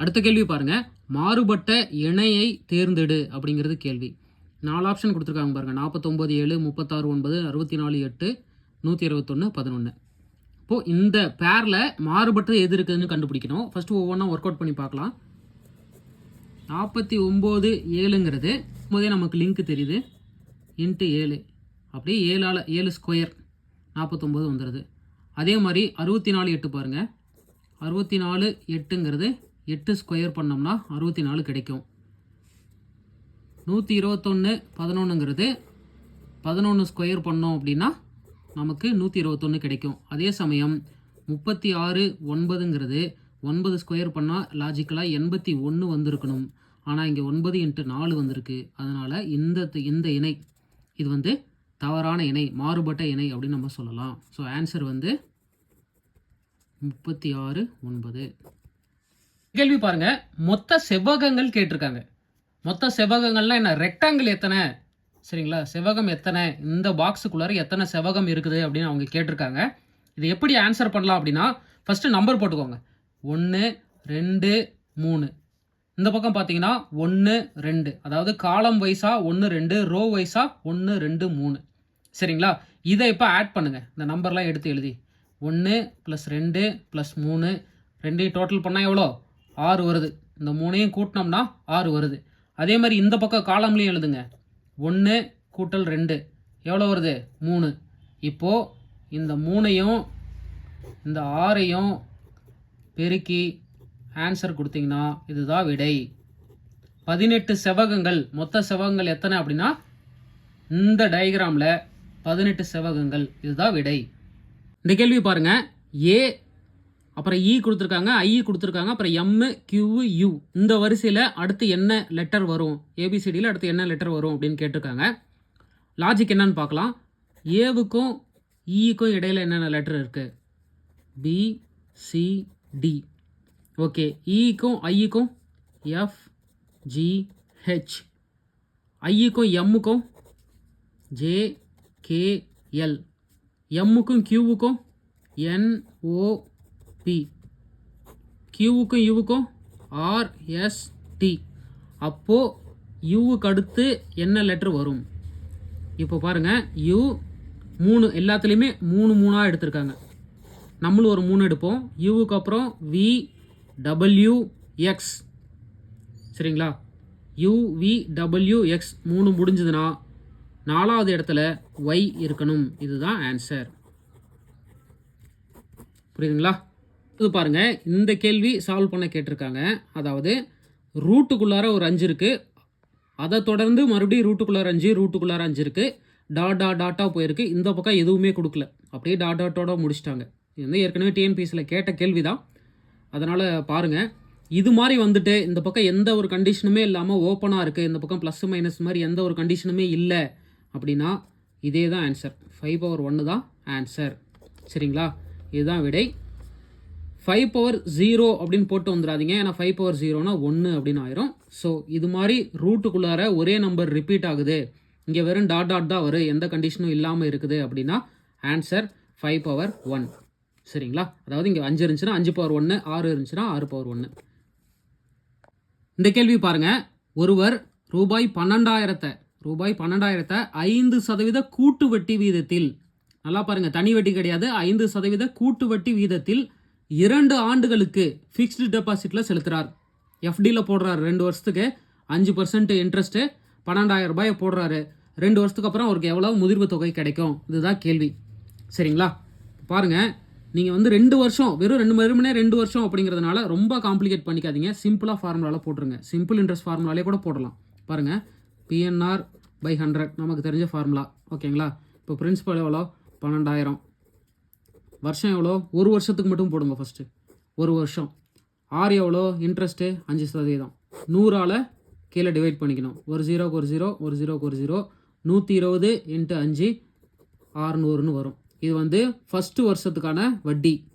அடுத்த கேள்வி பாருங்க. மாறுபட்ட இணையை தேர்ந்தெடு அப்படிங்கிறது கேள்வி. நாலு ஆப்ஷன் கொடுத்துருக்காங்க பாருங்கள் நாற்பத்தொம்பது ஏழு முப்பத்தாறு ஒன்பது அறுபத்தி நாலு எட்டு நூற்றி இருபத்தொன்று பதினொன்று இப்போது இந்த பேரில் மாறுபட்டது எது இருக்குதுன்னு கண்டுபிடிக்கணும். ஃபஸ்ட்டு ஒவ்வொன்றா ஒர்க் அவுட் பண்ணி பார்க்கலாம். நாற்பத்தி ஒம்பது ஏழுங்கிறது போதே நமக்கு லிங்க் தெரியுது. இன்ட்டு ஏழு. அப்படியே ஏழால் ஏழு ஸ்கொயர் நாற்பத்தொம்போது வந்துடுது அதே மாதிரி அறுபத்தி நாலு எட்டு பாருங்கள் அறுபத்தி நாலு எட்டுங்கிறது எட்டு ஸ்கொயர் பண்ணோம்னா அறுபத்தி நாலு கிடைக்கும். நூற்றி இருபத்தொன்று பதினொன்றுங்கிறது பதினொன்று ஸ்கொயர் பண்ணோம் அப்படின்னா நமக்கு நூற்றி இருபத்தொன்று கிடைக்கும். அதே சமயம் முப்பத்தி ஆறு ஒன்பதுங்கிறது ஒன்பது ஸ்கொயர் பண்ணால் லாஜிக்கலாக எண்பத்தி ஒன்று வந்திருக்கணும். ஆனால் இங்கே ஒன்பது இன்ட்டு நாலு வந்திருக்கு. அதனால் இந்த இந்த இணை இது வந்து தவறான இணை மாறுபட்ட இணை அப்படின்னு நம்ம சொல்லலாம். ஸோ ஆன்சர் வந்து முப்பத்தி ஆறு ஒன்பது. கேள்வி பாருங்க. மொத்த செவ்வகங்கள் கேட்டிருக்காங்க. மொத்த செவ்வகங்கள்னா என்ன? ரெக்டாங்கிள் எத்தனை? சரிங்களா? செவ்வகம் எத்தனை? இந்த பாக்ஸுக்குள்ளார எத்தனை செவ்வகம் இருக்குது அப்படின்னு அவங்க கேட்டிருக்காங்க. இது எப்படி ஆன்சர் பண்ணலாம் அப்படின்னா ஃபஸ்ட்டு நம்பர் போட்டுக்கோங்க. ஒன்று ரெண்டு மூணு. இந்த பக்கம் பார்த்தீங்கன்னா ஒன்று ரெண்டு. அதாவது காலம் வைஸாக ஒன்று ரெண்டு ரோ வைஸாக ஒன்று ரெண்டு மூணு. சரிங்களா? இதை இப்போ ஆட் பண்ணுங்கள் இந்த நம்பர்லாம் எடுத்து எழுதி. ஒன்று ப்ளஸ் ரெண்டு ப்ளஸ் மூணு. ரெண்டையும் டோட்டல் பண்ணால் எவ்வளோ? ஆறு வருது. இந்த மூணையும் கூட்டினோம்னா ஆறு வருது. அதே மாதிரி இந்த பக்கம் காலம்லேயும் எழுதுங்க. ஒன்று கூட்டல் ரெண்டு. எவ்வளோ வருது? மூணு. இப்போது இந்த மூணையும் இந்த ஆறையும் பெருக்கி ஆன்சர் கொடுத்தீங்கன்னா இதுதான் விடை. பதினெட்டு செவ்வகங்கள். மொத்த செவ்வகங்கள் எத்தனை அப்படின்னா இந்த டயக்ராமில் பதினெட்டு செவ்வகங்கள். இதுதான் விடை. இந்த கேள்வி பாருங்கள் ஏ அப்புறம் e இ கொடுத்துருக்காங்க ஐ கொடுத்துருக்காங்க அப்புறம் எம்மு கியூ யூ இந்த வரிசையில் அடுத்து என்ன லெட்டர் வரும்? ஏபிசிடியில் அடுத்து என்ன லெட்டர் வரும் அப்படின்னு கேட்டிருக்காங்க. லாஜிக் என்னன்னு பார்க்கலாம். ஏவுக்கும் இக்கும் e இடையில் என்னென்ன லெட்டர் இருக்குது பி சி டி ஓகே இக்கும் e ஐக்கும் எஃப் ஜி ஹெச் ஐக்கும் எம்முக்கும் ஜே கே எல் எம்முக்கும் கியூவுக்கும் பி கியூவுக்கும் யூவுக்கும் ஆர்எஸ்டி அப்போது யூவுக்கு அடுத்து என்ன லெட்ரு வரும்? இப்போ பாருங்கள் யூ மூணு எல்லாத்துலேயுமே மூணு மூணாக எடுத்திருக்காங்க. நம்மளும் ஒரு மூணு எடுப்போம். யூவுக்கு அப்புறம் வி டபிள்யூ எக்ஸ் சரிங்களா? யூவி டபிள்யூ எக்ஸ் மூணு முடிஞ்சதுன்னா நாலாவது இடத்துல ஒய் இருக்கணும். இதுதான் ஆன்சர் புரியுதுங்களா? இது பாருங்கள் இந்த கேள்வி சால்வ் பண்ண கேட்டிருக்காங்க. அதாவது ரூட்டுக்குள்ளார ஒரு அஞ்சு இருக்குது அதை தொடர்ந்து மறுபடியும் ரூட்டுக்குள்ளார அஞ்சு ரூட்டுக்குள்ளார அஞ்சு இருக்குது டாட்டா டாட் டாட்டாக போயிருக்கு. இந்த பக்கம் எதுவுமே கொடுக்கல. அப்படியே டாட் டாட்டோட முடிச்சிட்டாங்க. இது வந்து ஏற்கனவே டிஎன்பிஎஸ்சியில் கேட்ட கேள்வி தான் அதனால் பாருங்கள் இது மாதிரி வந்துட்டு இந்த பக்கம் எந்த ஒரு கண்டிஷனுமே இல்லாமல் ஓப்பனாக இருக்குது இந்த பக்கம் ப்ளஸ் மைனஸ் மாதிரி எந்த ஒரு கண்டிஷனுமே இல்லை. அப்படின்னா இதே தான் ஆன்சர் ஃபைவ் பவர் ஒன்று தான் ஆன்சர் சரிங்களா? இதுதான் விடை. ஃபைவ் பவர் ஜீரோ அப்படின்னு போட்டு வந்துடாதீங்க. ஏன்னா ஃபைவ் பவர் ஜீரோனா ஒன்று அப்படின்னு ஆயிரும். ஸோ இது மாதிரி ரூட்டுக்குள்ளார ஒரே நம்பர் ரிப்பீட் ஆகுது. இங்கே வெறும் டாட் டாட் தான் வரும். எந்த கண்டிஷனும் இல்லாமல் இருக்குது அப்படின்னா ஆன்சர் ஃபைவ் பவர் ஒன் சரிங்களா? அதாவது இங்கே அஞ்சு இருந்துச்சுன்னா அஞ்சு பவர் ஒன்று ஆறு இருந்துச்சுன்னா ஆறு பவர் ஒன்று இந்த கேள்வி பாருங்கள் ஒருவர் ரூபாய் பன்னெண்டாயிரத்தை ரூபாய் பன்னெண்டாயிரத்தை ஐந்து சதவீத கூட்டு வட்டி வீதத்தில் நல்லா பாருங்கள் தனி வட்டி கிடையாது ஐந்து சதவீத கூட்டு வட்டி வீதத்தில் இரண்டு ஆண்டுகளுக்கு ஃபிக்ஸ்டு டெபாசிட்டில் செலுத்துகிறார் எஃப்டியில் போடுறாரு ரெண்டு வருஷத்துக்கு அஞ்சு பர்சன்ட் இன்ட்ரெஸ்ட்டு பன்னெண்டாயிரம் ரூபாயை போடுறாரு. ரெண்டு வருஷத்துக்கு அப்புறம் அவருக்கு எவ்வளோ முதிர்வு தொகை கிடைக்கும்? இதுதான் கேள்வி. சரிங்களா? பாருங்க நீங்கள் வந்து ரெண்டு வருஷம் வெறும் ரெண்டு வெறுமனே ரெண்டு வருஷம் அப்படிங்கிறதுனால ரொம்ப காம்ப்ளிகேட் பண்ணிக்காதீங்க. சிம்பிளாக ஃபார்முலாவில் போட்டுருங்க. சிம்பிள் இன்ட்ரெஸ்ட் ஃபார்முலாலே கூட போடலாம். பாருங்கள் பிஎன்ஆர் பை ஹண்ட்ரட் நமக்கு தெரிஞ்ச ஃபார்முலா ஓகேங்களா? இப்போ பிரின்ஸிபல் எவ்வளோ பன்னெண்டாயிரம். வருஷம் எவ்வளோ? ஒரு வருஷத்துக்கு மட்டும் போடுங்க ஃபஸ்ட்டு ஒரு வருஷம். ஆறு எவ்வளோ? இன்ட்ரெஸ்ட்டு அஞ்சு சதவீதம். நூறால் கீழே டிவைட் பண்ணிக்கணும். ஒரு ஜீரோக்கு ஒரு ஜீரோ ஒரு ஜீரோக்கு ஒரு ஜீரோ நூற்றி இருபது இன்ட்டு அஞ்சு ஆறுநூறுன்னு வரும். இது வந்து ஃபஸ்ட்டு வருஷத்துக்கான வட்டி.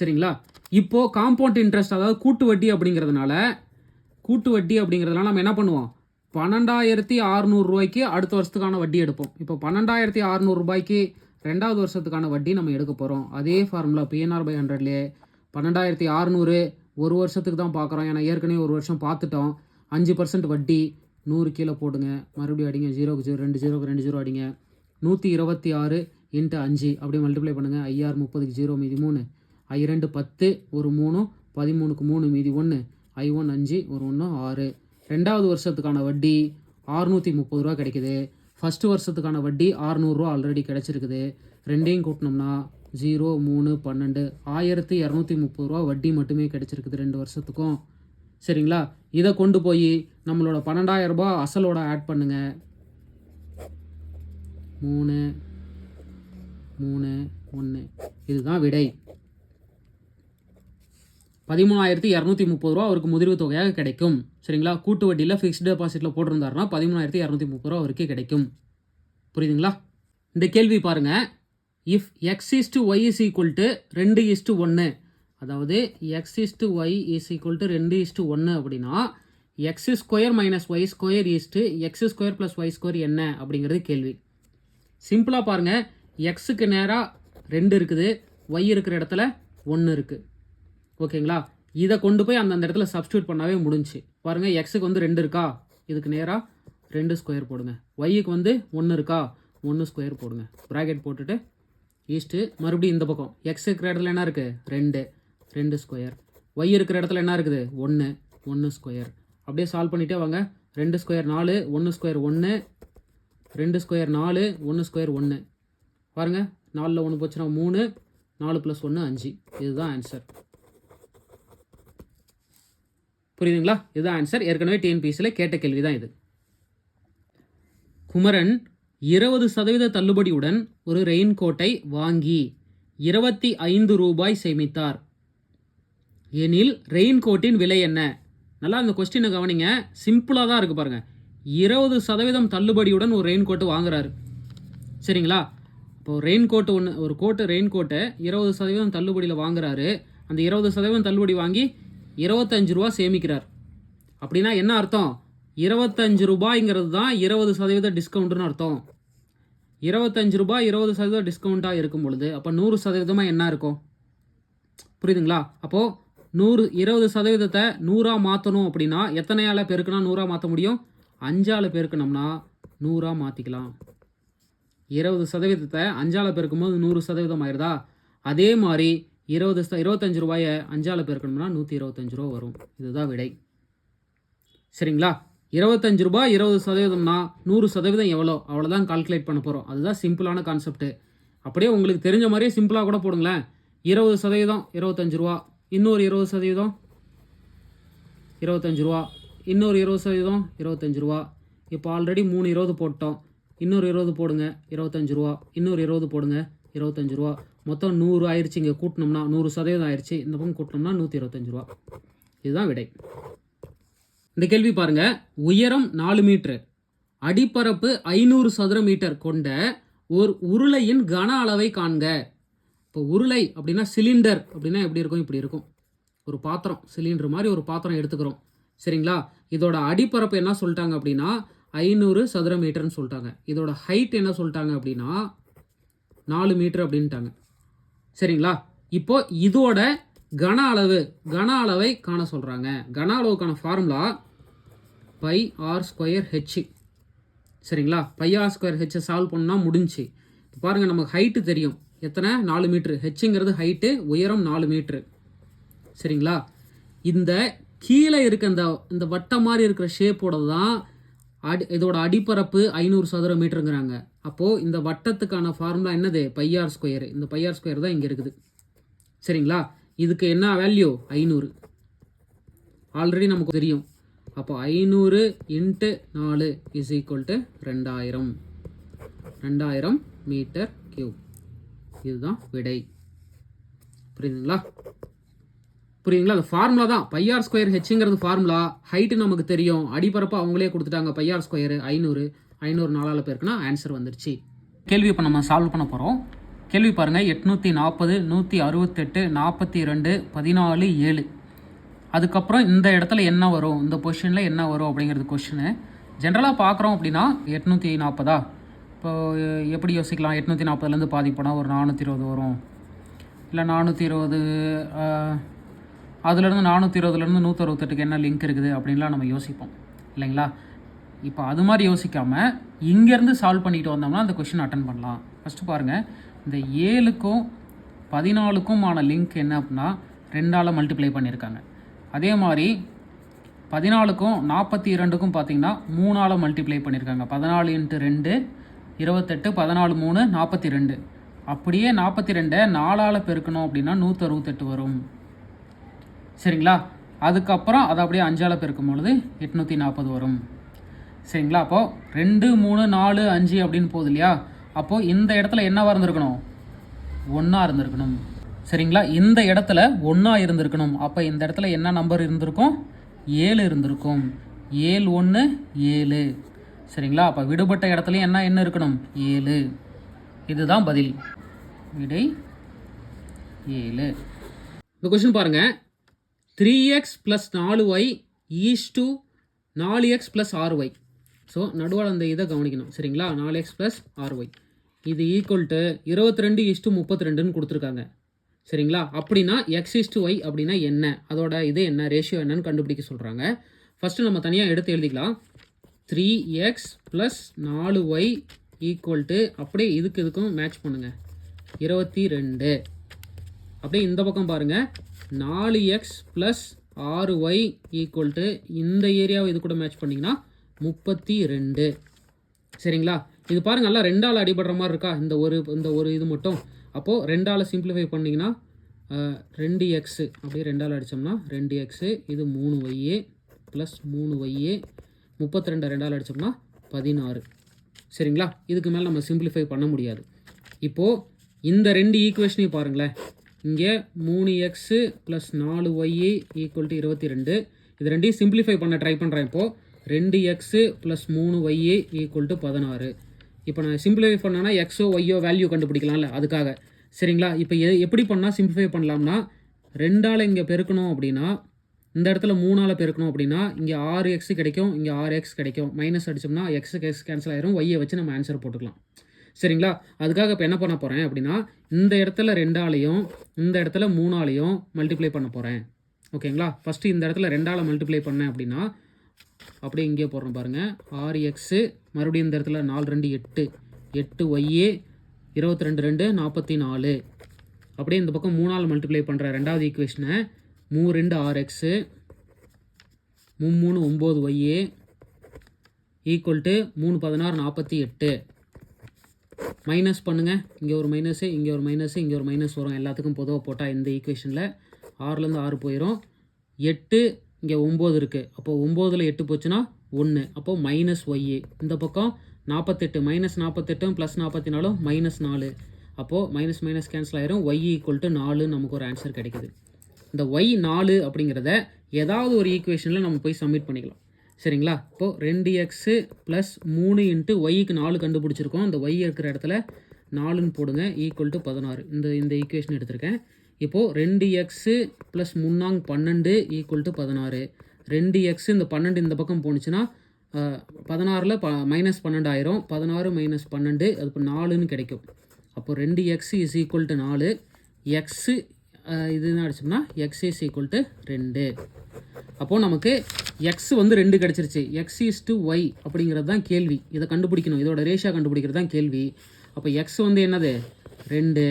சரிங்களா? இப்போது காம்பவுண்ட் இன்ட்ரெஸ்ட் அதாவது கூட்டு வட்டி அப்படிங்கிறதுனால கூட்டு வட்டி அப்படிங்கிறதுனால நம்ம என்ன பண்ணுவோம்? பன்னெண்டாயிரத்தி ரூபாய்க்கு அடுத்த வருஷத்துக்கான வட்டி எடுப்போம். இப்போ பன்னெண்டாயிரத்தி ரூபாய்க்கு ரெண்டாவது வருஷத்துக்கான வட்டி நம்ம எடுக்க போகிறோம் அதே ஃபார்முலா பிஎன்ஆர் பை ஹண்ட்ரட்லேயே பன்னெண்டாயிரத்தி ஆறுநூறு ஒரு வருஷத்துக்கு தான் பார்க்குறோம் ஏன்னா ஏற்கனவே ஒரு வருஷம் பார்த்துட்டோம் அஞ்சு பர்சன்ட் வட்டி நூறு கீழே போடுங்க. மறுபடியும் அடிங்க. ஜீரோக்கு ஜீரோ ரெண்டு ஜீரோக்கு ரெண்டு ஜீரோ அடிங்க. நூற்றி இருபத்தி ஆறு இன்ட்டு அஞ்சு. அப்படியே மல்டிப்ளை பண்ணுங்கள் ஐஆர் முப்பதுக்கு ஜீரோ மீதி மூணு. ஐ ரெண்டு பத்து ஒரு மூணு. பதிமூணுக்கு மூணு மீதி ஒன்று ஐ ஒன் அஞ்சு ஒரு ஒன்று ஆறு. ரெண்டாவது வருஷத்துக்கான வட்டி ஆறுநூற்றி முப்பது ரூபா கிடைக்குது. ஃபஸ்ட்டு வருஷத்துக்கான வட்டி ஆறுநூறுரூவா ஆல்ரெடி கிடச்சிருக்குது. ரெண்டையும் கூட்டினோம்னா ஜீரோ மூணு பன்னெண்டு. ஆயிரத்தி இரநூத்தி முப்பது ரூபா வட்டி மட்டுமே கிடச்சிருக்குது ரெண்டு வருஷத்துக்கும். சரிங்களா? இதை கொண்டு போய் நம்மளோட பன்னெண்டாயிரம் ரூபாய் அசலோட ஆட் பண்ணுங்க. மூணு மூணு ஒன்று இதுதான் விடை. பதிமூணாயிரத்தி இரநூத்தி முப்பது ரூபா அவருக்கு முதிர்வு தொகையாக கிடைக்கும். சரிங்களா? கூட்டு வட்டியில் ஃபிக்ஸ்ட் டெபாசிட்டில் போட்டிருந்தாருன்னா பதிமூணாயிரத்தி இரநூத்தி முப்பது ரூபா அவருக்கு கிடைக்கும். புரியுதுங்களா? இந்த கேள்வி பாருங்க. If x is to y is equal to ரெண்டு இஸ்டு ஒன்று அதாவது x is to y is equal to ரெண்டு இஸ்டு ஒன்று அப்படின்னா x square minus y square is to x square plus y square என்ன அப்படிங்கிறது கேள்வி. சிம்பிளாக பாருங்கள் எக்ஸுக்கு நேராக ரெண்டு இருக்குது ஒய் இருக்கிற இடத்துல ஒன்று இருக்குது ஓகேங்களா? இதை கொண்டு போய் அந்தந்த இடத்துல சப்ஸ்டியூட் பண்ணாவே முடிஞ்சுச்சு பாருங்கள் எக்ஸுக்கு வந்து ரெண்டு இருக்கா? இதுக்கு நேராக ரெண்டு ஸ்கொயர் போடுங்க. ஒய்யுக்கு வந்து ஒன்று இருக்கா? ஒன்று ஸ்கொயர் போடுங்க. ப்ராக்கெட் போட்டுட்டு ஈஸ்ட்டு மறுபடியும் இந்த பக்கம். எக்ஸ் இருக்கிற இடத்துல என்ன இருக்குது ரெண்டு. ரெண்டு ஸ்கொயர் ஒய் இருக்கிற இடத்துல என்ன இருக்குது? ஒன்று ஒன்று ஸ்கொயர் அப்படியே சால்வ் பண்ணிட்டே வாங்க. ரெண்டு ஸ்கொயர் நாலு ஒன்று ஸ்கொயர் ஒன்று ரெண்டு ஸ்கொயர் நாலு ஒன்று ஸ்கொயர் ஒன்று பாருங்கள் நாலில் ஒன்று போச்சுன்னா மூணு நாலு ப்ளஸ் ஒன்று அஞ்சு. இதுதான் ஆன்சர் புரியுதுங்களா? இதுதான் ஆன்சர் ஏற்கனவே டிஎன்பிஎஸ்சியில் கேட்ட கேள்வி தான் இது. குமரன் இருபது சதவீத தள்ளுபடியுடன் ஒரு ரெயின் கோட்டை வாங்கி இருபத்தி ஐந்து ரூபாய் சேமித்தார். எனில் ரெயின் கோட்டின் விலை என்ன? நல்லா அந்த கொஸ்டினை கவனிங்க. சிம்பிளாக தான் இருக்குது பாருங்கள் இருபது சதவீதம் தள்ளுபடியுடன் ஒரு ரெயின் கோட்டு வாங்குறாரு. சரிங்களா? இப்போ ரெயின் கோட்டு ஒன்று ஒரு கோட்டு ரெயின் கோட்டை இருபது சதவீதம் தள்ளுபடியில் வாங்குறாரு. அந்த இருபது சதவீதம் தள்ளுபடி வாங்கி இருபத்தஞ்சு ரூபா சேமிக்கிறார். அப்படின்னா என்ன அர்த்தம்? இருபத்தஞ்சு ரூபாய்ங்கிறது தான் இருபது சதவீத டிஸ்கவுண்ட்னு அர்த்தம். இருபத்தஞ்சு ரூபாய் இருபது சதவீதம் டிஸ்கவுண்ட்டாக இருக்கும் பொழுது அப்போ நூறு சதவீதமாக என்ன இருக்கும்? புரியுதுங்களா? அப்போது நூறு இருபது சதவீதத்தை நூறாக மாற்றணும் அப்படின்னா எத்தனையால் பெருக்கினா நூறாக மாற்ற முடியும்? அஞ்சால் பெருக்கணும்னா நூறாக மாற்றிக்கலாம் இருபது சதவீதத்தை அஞ்சால் பெருக்கும்போது நூறு சதவீதம் ஆயிருதா? அதே மாதிரி இருபது இருபத்தஞ்சி ரூபாயை அஞ்சால் பெருக்கணும்னா நூற்றி இருபத்தஞ்சு ரூபா வரும். இதுதான் விடை. சரிங்களா? இருபத்தஞ்சு ரூபாய் இருபது சதவீதம்னா நூறு சதவீதம் எவ்வளோ? அவ்வளோதான் கால்குலேட் பண்ண போகிறோம் அதுதான் சிம்பிளான கான்செப்ட்டு அப்படியே உங்களுக்கு தெரிஞ்ச மாதிரியே சிம்பிளாக கூட போடுங்களேன். இருபது சதவீதம் இருபத்தஞ்சு ரூபா. இன்னொரு இருபது சதவீதம் இருபத்தஞ்சு ரூபா. இன்னொரு இருபது சதவீதம் இருபத்தஞ்சு ரூபா. இப்போ ஆல்ரெடி மூணு இருபது போட்டோம். இன்னொரு இருபது போடுங்க இருபத்தஞ்சு ரூபா. இன்னொரு இருபது போடுங்க இருபத்தஞ்சு ரூபா. மொத்தம் நூறு ஆயிடுச்சு இங்கே கூட்டினோம்னா நூறு சதவீதம் ஆயிடுச்சு இந்த பக்கம் கூட்டினோம்னா நூற்றி இருபத்தஞ்சு ரூபா. இதுதான் விடை. இந்த கேள்வி பாருங்க. உயரம் நாலு மீட்ரு. அடிப்பரப்பு ஐநூறு சதுர மீட்டர் கொண்ட ஒரு உருளையின் கன அளவை காண்க. இப்போ உருளை அப்படின்னா சிலிண்டர் அப்படின்னா எப்படி இருக்கும்? இப்படி இருக்கும். ஒரு பாத்திரம் சிலிண்டர் மாதிரி ஒரு பாத்திரம் எடுத்துக்கிறோம். சரிங்களா? இதோட அடிப்பரப்பு என்ன சொல்லிட்டாங்க அப்படின்னா ஐநூறு சதுர மீட்டர்னு சொல்லிட்டாங்க. இதோட ஹைட் என்ன சொல்லிட்டாங்க அப்படின்னா நாலு மீட்டர் அப்படின்ட்டாங்க. சரிங்களா? இப்போ இதோட கன அளவு கன அளவை காண சொல்கிறாங்க கன அளவுக்கான formula pi r square h சரிங்களா? பை ஆர் ஸ்கொயர் ஹெச்சை சால்வ் பண்ணால் முடிஞ்சு. இப்போ பாருங்கள் நமக்கு ஹைட்டு தெரியும். எத்தனை? நாலு மீட்ரு ஹெச்சுங்கிறது ஹைட்டு உயரம் நாலு மீட்ரு சரிங்களா? இந்த கீழே இருக்க இந்த இந்த வட்டம் மாதிரி இருக்கிற ஷேப்போட தான் அடி இதோட அடிப்பரப்பு ஐநூறு சதுர மீட்டருங்கிறாங்க. அப்போது இந்த வட்டத்துக்கான ஃபார்முலா என்னது? பையார் ஸ்கொயர் இந்த பையார் ஸ்கொயர் தான் இங்கே இருக்குது. சரிங்களா? இதுக்கு என்ன வேல்யூ ஐநூறு. ஆல்ரெடி நமக்கு தெரியும். அப்போ ஐநூறு இன்ட்டு நாலு இஸ் ஈக்குவல் டு ரெண்டாயிரம். ரெண்டாயிரம் மீட்டர் கியூப் இதுதான் விடை. புரியுதுங்களா? புரியுங்களா அந்த ஃபார்முலா தான். பையார் ஸ்கொயர் ஹெச்ங்கிறது ஃபார்முலா ஹைட்டு நமக்கு தெரியும். அடிப்பரப்பு அவங்களே கொடுத்துட்டாங்க. பையார் ஸ்கொயர் ஐநூறு ஐநூறு நாலால் பேருக்குன்னா ஆன்சர் வந்துருச்சு. கேள்வி இப்போ நம்ம சால்வ் பண்ண போகிறோம் கேள்வி பாருங்கள் எட்நூற்றி நாற்பது நூற்றி அறுபத்தெட்டு நாற்பத்தி ரெண்டு பதினாலு ஏழு. அதுக்கப்புறம் இந்த இடத்துல என்ன வரும்? இந்த பொசிஷனில் என்ன வரும் அப்படிங்கிறது கொஷினு ஜென்ரலாக பார்க்குறோம் அப்படின்னா எட்நூற்றி நாற்பதா இப்போ எப்படி யோசிக்கலாம்? எட்நூற்றி நாற்பதுலேருந்து பாதி போனால் ஒரு நானூற்றி இருபது வரும். இல்லை நானூற்றி இருபது அதுலேருந்து நானூற்றி இருபதுலேருந்து நூற்றறுபத்தெட்டுக்கு என்ன லிங்க் இருக்குது அப்படின்லாம் நம்ம யோசிப்போம். இல்லைங்களா? இப்போ அது மாதிரி யோசிக்காமல் இங்கேருந்து சால்வ் பண்ணிட்டு வந்தோம்னா அந்த கொஷின் அட்டன் பண்ணலாம். ஃபஸ்ட்டு பாருங்கள் இந்த ஏழுக்கும் பதினாலுக்குமான லிங்க் என்ன அப்படின்னா ரெண்டால் மல்டிப்ளை பண்ணியிருக்காங்க அதே மாதிரி பதினாலுக்கும் நாற்பத்தி இரண்டுக்கும் பார்த்தீங்கன்னா மூணால் மல்டிப்ளை பண்ணியிருக்காங்க பதினாலு இன்ட்டு ரெண்டு இருபத்தெட்டு பதினாலு மூணு நாற்பத்தி ரெண்டு. அப்படியே நாற்பத்தி ரெண்டை நாலால் பெருக்கணும் அப்படின்னா நூற்றறுபத்தெட்டு வரும். சரிங்களா? அதுக்கப்புறம் அதை அப்படியே அஞ்சால் பெருக்கும் பொழுது எட்நூற்றி நாற்பது வரும். சரிங்களா? அப்போது ரெண்டு மூணு நாலு அஞ்சு அப்படின்னு போகுது இல்லையா? அப்போது இந்த இடத்துல என்னவாக இருந்திருக்கணும்? ஒன்றா இருந்திருக்கணும். சரிங்களா? இந்த இடத்துல ஒன்றா இருந்திருக்கணும். அப்போ இந்த இடத்துல என்ன நம்பர் இருந்திருக்கும்? ஏழு இருந்திருக்கும். ஏழு ஒன்று ஏழு. சரிங்களா? அப்போ விடுபட்ட இடத்துலையும் என்ன என்ன இருக்கணும்? ஏழு. இதுதான் பதில். விடை ஏழு. இந்த கொஷின் பாருங்கள் த்ரீ எக்ஸ் ப்ளஸ் நாலு ஒய் ஈஸ் டூ நாலு எக்ஸ் ப்ளஸ் ஆறு ஒய் ஸோ நடுவால் அந்த இதை கவனிக்கணும். சரிங்களா? நாலு எக்ஸ் ப்ளஸ் ஆறு ஒய் இது ஈக்குவல் டு இருபத்தி ரெண்டு இஸ்டு முப்பத்தி ரெண்டுன்னு கொடுத்துருக்காங்க. சரிங்களா? அப்படின்னா எக்ஸ் இஸ்டு ஒய் அப்படின்னா என்ன? அதோட இது என்ன? ரேஷியோ என்னன்னு கண்டுபிடிக்க சொல்கிறாங்க ஃபஸ்ட்டு நம்ம தனியாக எடுத்து எழுதிக்கலாம். த்ரீ எக்ஸ் ப்ளஸ் நாலு ஒய் ஈக்குவல் டு அப்படியே இதுக்கு இதுக்கும் மேட்ச் பண்ணுங்கள் இருபத்தி ரெண்டு அப்படியே இந்த பக்கம் பாருங்கள் நாலு எக்ஸ் ப்ளஸ் ஆறு ஒய் ஈக்குவல் டு இந்த ஏரியாவை இது கூட மேட்ச் பண்ணிங்கன்னா முப்பத்தி ரெண்டு. சரிங்களா? இது பாருங்கள் எல்லாம் ரெண்டால் அடிபடுற மாதிரி இருக்கா? இந்த ஒரு இந்த ஒரு இது மட்டும். அப்போது ரெண்டால் சிம்பிளிஃபை பண்ணிங்கன்னா ரெண்டு எக்ஸு அப்படியே ரெண்டால் அடித்தோம்னா ரெண்டு எக்ஸு இது மூணு ஒய்யே ப்ளஸ் மூணு ஒய்யே முப்பத்தி ரெண்டு ரெண்டால் அடித்தோம்னா பதினாறு. சரிங்களா? இதுக்கு மேலே நம்ம சிம்பிளிஃபை பண்ண முடியாது. இப்போது இந்த ரெண்டு ஈக்குவேஷனையும் பாருங்களேன். இங்கே மூணு எக்ஸு ப்ளஸ் நாலு ஒய்ஏ ஈக்குவல் டு இருபத்தி ரெண்டு இது ரெண்டையும் சிம்பிளிஃபை பண்ண ட்ரை பண்ணுறேன் இப்போது ரெண்டு எக்ஸு ப்ளஸ் மூணு ஒய்ஏ ஈக்குவல் டு பதினாறு. இப்போ நான் சிம்பிளிஃபை பண்ணேன்னா எக்ஸோ ஒய்யோ வேல்யூ கண்டுபிடிக்கலாம்ல அதுக்காக. சரிங்களா? இப்போ எ எப்படி பண்ணால் சிம்பிளிஃபை பண்ணலாம்னா ரெண்டால் இங்கே பெருக்கணும் அப்படின்னா இந்த இடத்துல மூணால் பெருக்கணும் அப்படின்னா இங்கே ஆறு எக்ஸ் கிடைக்கும் இங்கே ஆறு எக்ஸ் கிடைக்கும். மைனஸ் அடிச்சோம்னா எக்ஸ் எக்ஸ் கேன்சல் ஆயிரும் ஒய்யை வச்சு நம்ம ஆன்சர் போட்டுக்கலாம். சரிங்களா? அதுக்காக இப்போ என்ன பண்ண போகிறேன் அப்படின்னா இந்த இடத்துல ரெண்டாலையும் இந்த இடத்துல மூணாலையும் மல்டிப்ளை பண்ண போகிறேன் ஓகேங்களா? ஃபஸ்ட்டு இந்த இடத்துல ரெண்டால் மல்டிப்ளை பண்ணேன் அப்படின்னா அப்படியே இங்கே போடுறோம் பாருங்கள் ஆறு எக்ஸு மறுபடியும் இந்த இடத்துல நாலு ரெண்டு எட்டு. எட்டு ஒய்யே இருபத்தி ரெண்டு ரெண்டு நாற்பத்தி நாலு அப்படியே இந்த பக்கம் மூணால் மல்டிப்ளை பண்ணுற ரெண்டாவது ஈக்குவேஷனை மூ ரெண்டு ஆறு எக்ஸு மூணு ஒம்பது ஒய்யே ஈக்குவல் டு மூணு பதினாறு நாற்பத்தி எட்டு. மைனஸ் பண்ணுங்கள் இங்கே ஒரு மைனஸு இங்கே ஒரு மைனஸு இங்கே ஒரு மைனஸ் வரும். எல்லாத்துக்கும் பொதுவாக போட்டால் இந்த ஈக்குவேஷனில் ஆறுலேருந்து ஆறு போயிடும் எட்டு இங்கே ஒம்பது இருக்குது அப்போ ஒம்போதில் எட்டு போச்சுன்னா ஒன்று அப்போது மைனஸ் ஒய்ஏ இந்த பக்கம் நாற்பத்தெட்டு மைனஸ் நாற்பத்தெட்டும் ப்ளஸ் நாற்பத்தி நாலும் மைனஸ் நாலு. அப்போது மைனஸ் மைனஸ் கேன்சல் ஆயிரும். ஒய் ஈக்குவல் டு நாலு நமக்கு ஒரு ஆன்சர் கிடைக்குது. இந்த ஒய் நாலு அப்படிங்கிறத ஏதாவது ஒரு ஈக்குவேஷனில் நம்ம போய் சப்மிட் பண்ணிக்கலாம். சரிங்களா? இப்போது ரெண்டு எக்ஸு ப்ளஸ் மூணு இன்ட்டு ஒய்க்கு நாலு கண்டுபிடிச்சிருக்கோம். அந்த ஒய் இருக்கிற இடத்துல நாலுன்னு போடுங்க. ஈக்குவல் டு பதினாறு. இந்த இந்த ஈக்குவேஷன் எடுத்திருக்கேன். இப்போது ரெண்டு எக்ஸு ப்ளஸ் முன்னாங் பன்னெண்டு ஈக்குவல் டு பதினாறு. ரெண்டு எக்ஸு இந்த பன்னெண்டு இந்த பக்கம் போணுச்சுன்னா பதினாறில் ப மைனஸ் பன்னெண்டு ஆயிரும். பதினாறு மைனஸ் பன்னெண்டு அது இப்போ நாலுன்னு கிடைக்கும். அப்போ ரெண்டு எக்ஸ் இஸ் ஈக்குவல் டு நாலு. எக்ஸு இது என்ன எக்ஸ் இஸ் ஈக்குவல் டு ரெண்டு. அப்போது நமக்கு எக்ஸ் வந்து ரெண்டு கிடச்சிருச்சு. எக்ஸ் இஸ் டு ஒய் அப்படிங்கிறது தான் கேள்வி. இதை கண்டுபிடிக்கணும். இதோட ரேஷியா கண்டுபிடிக்கிறது தான் கேள்வி. அப்போ எக்ஸ் வந்து என்னது? ரெண்டு.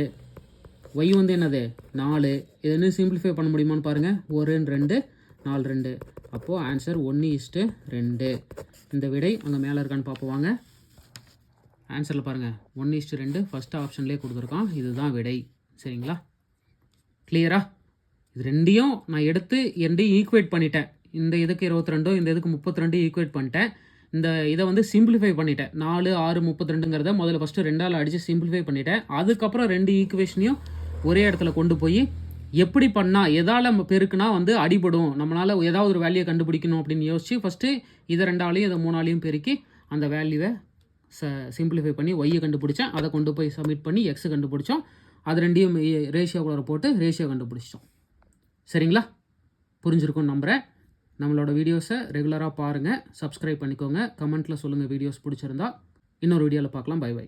ஒய் வந்து என்னது? நாலு. இதை என்ன சிம்பிளிஃபை பண்ண முடியுமான்னு பாருங்கள் ஒரு ரெண்டு நாலு ரெண்டு. அப்போது ஆன்சர் ஒன்று இஸ்ட்டு ரெண்டு. இந்த விடை அங்கே மேலே இருக்கான்னு பார்ப்போம். வாங்க. ஆன்சரில் பாருங்கள் ஒன்று இஸ்ட்டு ரெண்டு. ஃபஸ்ட்டு ஆப்ஷன்லேயே கொடுத்துருக்கான். இதுதான் விடை. சரிங்களா? கிளியரா இது ரெண்டையும் நான் எடுத்து ரெண்டையும் ஈக்குவேட் பண்ணிட்டேன். இந்த இதுக்கு இருபத்தி ரெண்டும் இந்த இதுக்கு முப்பத்தி ரெண்டு ஈக்குவேட் பண்ணிட்டேன். இந்த இதை வந்து சிம்பிளிஃபை பண்ணிட்டேன். நாலு ஆறு முப்பத்தி ரெண்டுங்கிறத முதல்ல ஃபஸ்ட்டு ரெண்டால் அடித்து சிம்பிளிஃபை பண்ணிட்டேன். அதுக்கப்புறம் ரெண்டு ஈக்குவேஷனையும் ஒரே இடத்துல கொண்டு போய் எப்படி பண்ணால் எதால் நம்ம பெருக்குனா வந்து அடிபடும். நம்மளால் ஏதாவது ஒரு வேல்யூ கண்டுபிடிக்கணும் அப்படின்னு யோசிச்சு ஃபஸ்ட்டு இதை ரெண்டாலையும் இதை மூணாலையும் பெருக்கி அந்த வேல்யூவை ச சிம்பிளிஃபை பண்ணி ஒய்யை கண்டுபிடிச்சேன். அதை கொண்டு போய் சப்மிட் பண்ணி எக்ஸை கண்டுபிடிச்சோம். அது ரெண்டையும் ரேஷியோக்குள்ளே போட்டு ரேஷியோ கண்டுபிடிச்சிட்டோம். சரிங்களா? புரிஞ்சிருக்கும் நம்புகிறேன் நம்மளோட வீடியோஸை ரெகுலராக பாருங்கள் சப்ஸ்கிரைப் பண்ணிக்கோங்க கமெண்ட்டில் சொல்லுங்கள் வீடியோஸ் பிடிச்சிருந்தா. இன்னொரு வீடியோவில் பார்க்கலாம். By by